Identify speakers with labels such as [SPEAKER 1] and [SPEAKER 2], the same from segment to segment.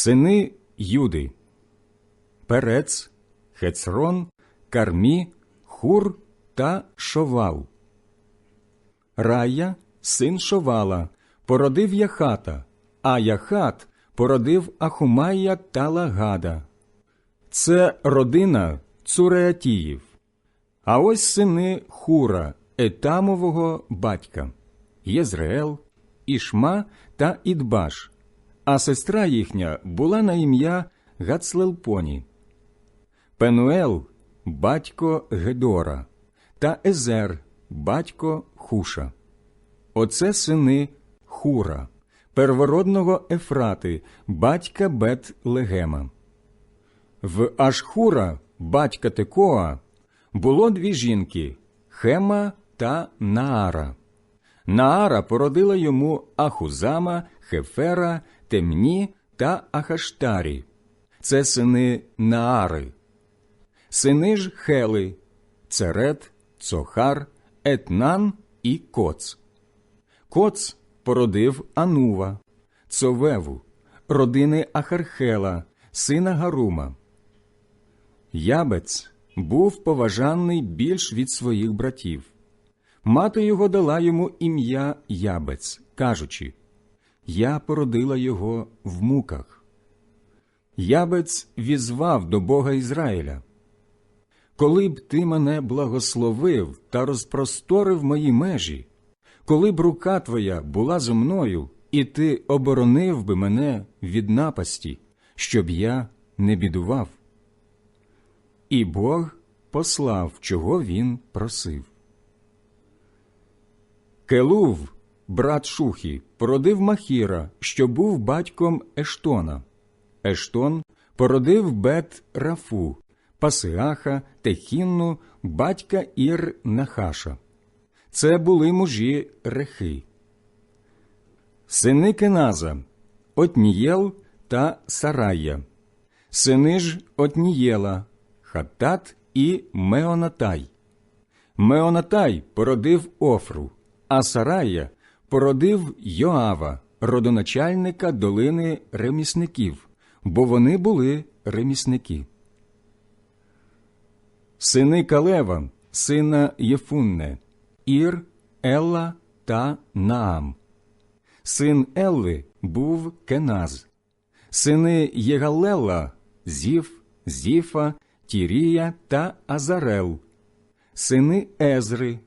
[SPEAKER 1] Сини Юди, Перец, Хецрон, Кармі, Хур та Шовал. Рая, син Шовала, породив Яхата, а Яхат породив Ахумая та Лагада. Це родина Цуреатіїв. А ось сини Хура, Етамового батька Єзреел, Ішма та Ідбаш, а сестра їхня була на ім'я Гацлелпоні. Пенуел батько Гедора, та Езер, батько Хуша. Оце сини Хура, первородного Ефрати, батька Бет Легема. В Ашхура, батька Текоа, було дві жінки Хема та Наара. Наара породила йому Ахузама, Хефера, Темні та Ахаштарі. Це сини Наари. Сини ж Хели, Церет, Цохар, Етнан і Коц. Коц породив Анува, Цовеву, родини Ахархела, сина Гарума. Ябець був поважаний більш від своїх братів. Мати його дала йому ім'я Ябець, кажучи Я породила його в муках. Ябець візвав до Бога Ізраїля. Коли б ти мене благословив та розпросторив мої межі, коли б рука твоя була зо мною, і ти оборонив би мене від напасті, щоб я не бідував. І Бог послав, чого він просив. Келув, брат Шухі, породив Махіра, що був батьком Ештона. Ештон породив Бет Рафу, Пасиаха, Техінну, батька Ір Нахаша. Це були мужі рехи. Сини Кеназа, Отнієл та Сарая, сини ж Отнієла, Хаттат і Меонатай. Меонатай породив Офру, а Сарая породив Йоава, родоначальника долини ремісників, бо вони були ремісники. Сини Калева, сина Єфунне, Ір, Елла та Наам. Син Елли був Кеназ, сини Єгалела, Зів, Зіфа, Тірія та Азарел, сини Езри,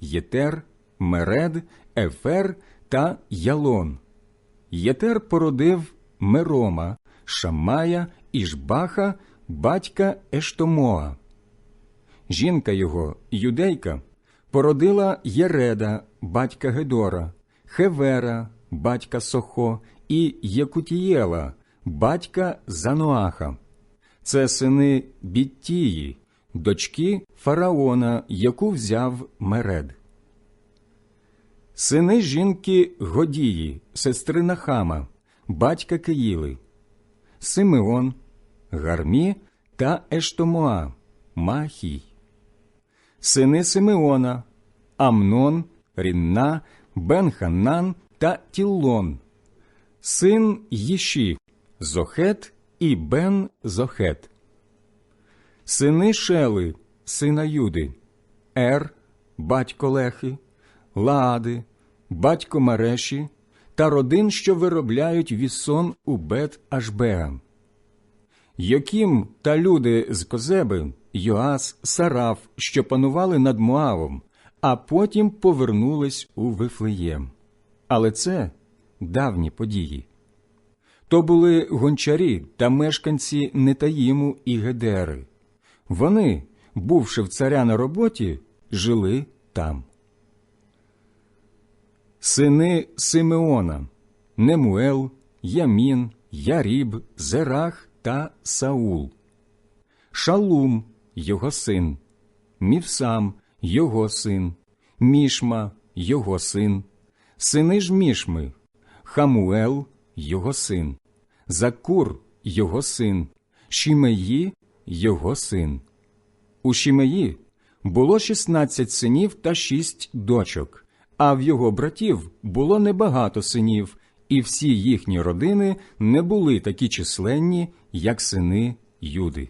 [SPEAKER 1] Єтер, Меред, Ефер та Ялон. Єтер породив Мерома, Шамая, Ішбаха, батька Ештомоа. Жінка його, юдейка, породила Єреда, батька Гедора, Хевера, батька Сохо, і Єкутієла, батька Заноаха. Це сини Біттії, дочки фараона, яку взяв Меред. Сини жінки Годії, сестри Нахама, батька Киїли, Симеон, Гармі та Ештомоа, Махій. Сини Симеона, Амнон, Рінна, Бенханан та Тіллон, син Їші, Зохет і Бен Зохет. Сини Шели, сина Юди, Ер, батько Лехи, Лаади, батько Мареші та родин, що виробляють вісон у Бет Ашбеа. Йокім та люди з Козеби, Йоас, Сараф, що панували над Моавом, а потім повернулись у Вифлеєм. Але це давні події. То були гончарі та мешканці Нетаїму і Гедери. Вони, бувши в царя на роботі, жили там. Сини Симеона, Немуел, Ямін, Яріб, Зерах та Саул, Шалум, його син, Мівсам, його син, Мішма, його син, сини ж Мішми, Хамуел, його син, Закур, його син, Шімеї, його син. У Шімеї було шістнадцять синів та шість дочок, а в його братів було небагато синів і всі їхні родини не були такі численні, як сини Юди.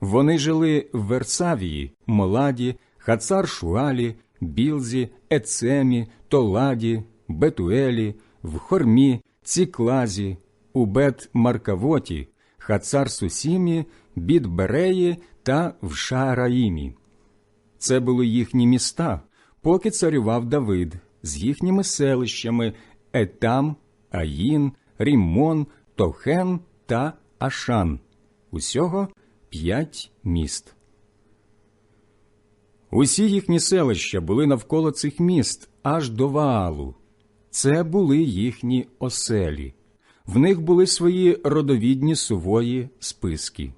[SPEAKER 1] Вони жили в Версавії, Моладі, Хацар Шуалі, Білзі, Ецемі, Толаді, Бетуелі, в Хормі, Ціклазі, у Бет Маркавоті, Хацар Сусімі, Бідбереї та в Шаараїмі. Це були їхні міста, поки царював Давид з їхніми селищами Етам, Аїн, Ріммон, Тохен та Ашан. Усього п'ять міст. Усі їхні селища були навколо цих міст аж до Ваалу. Це були їхні оселі. В них були свої родовідні сувої списки.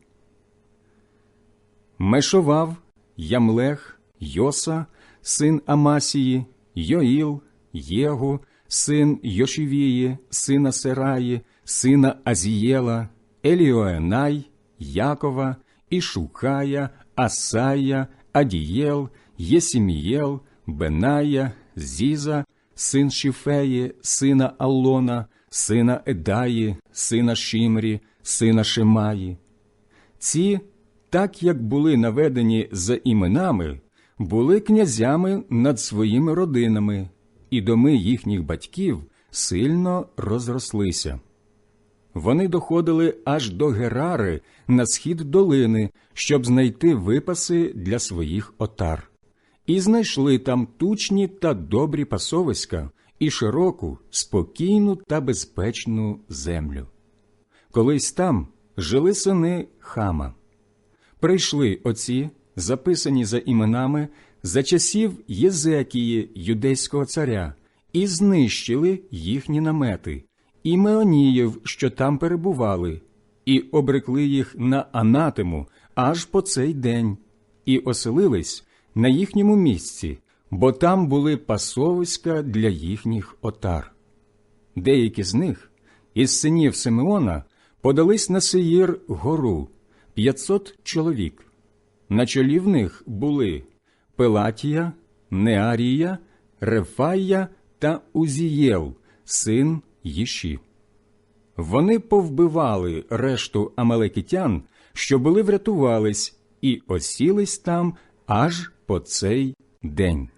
[SPEAKER 1] Мешовав, Ямлех, Йоса, син Амасії, Йоїл, Єгу, син Йошівії, сина Сераї, сина Азієла, Еліоенай, Якова, Ішукая, Асая, Адієл, Єсімієл, Беная, Зіза, син Шіфеї, сина Аллона, сина Едаї, сина Шимрі, сина Шимаї. Ці, так як були наведені за іменами, були князями над своїми родинами, і доми їхніх батьків сильно розрослися. Вони доходили аж до Герари на схід долини, щоб знайти випаси для своїх отар, і знайшли там тучні та добрі пасовиська і широку, спокійну та безпечну землю. Колись там жили сини Хама. Прийшли оці, записані за іменами, за часів Єзекії, юдейського царя, і знищили їхні намети, і Меоніїв, що там перебували, і обрекли їх на анатему аж по цей день, і оселились на їхньому місці, бо там були пасовиська для їхніх отар. Деякі з них, із синів Симеона, подались на Сеїр гору п'ятсот чоловік. На чолі в них були Пелатія, Неарія, Рефая та Узієл, син Їші. Вони повбивали решту амалекітян, що були врятувались, і осілись там аж по цей день.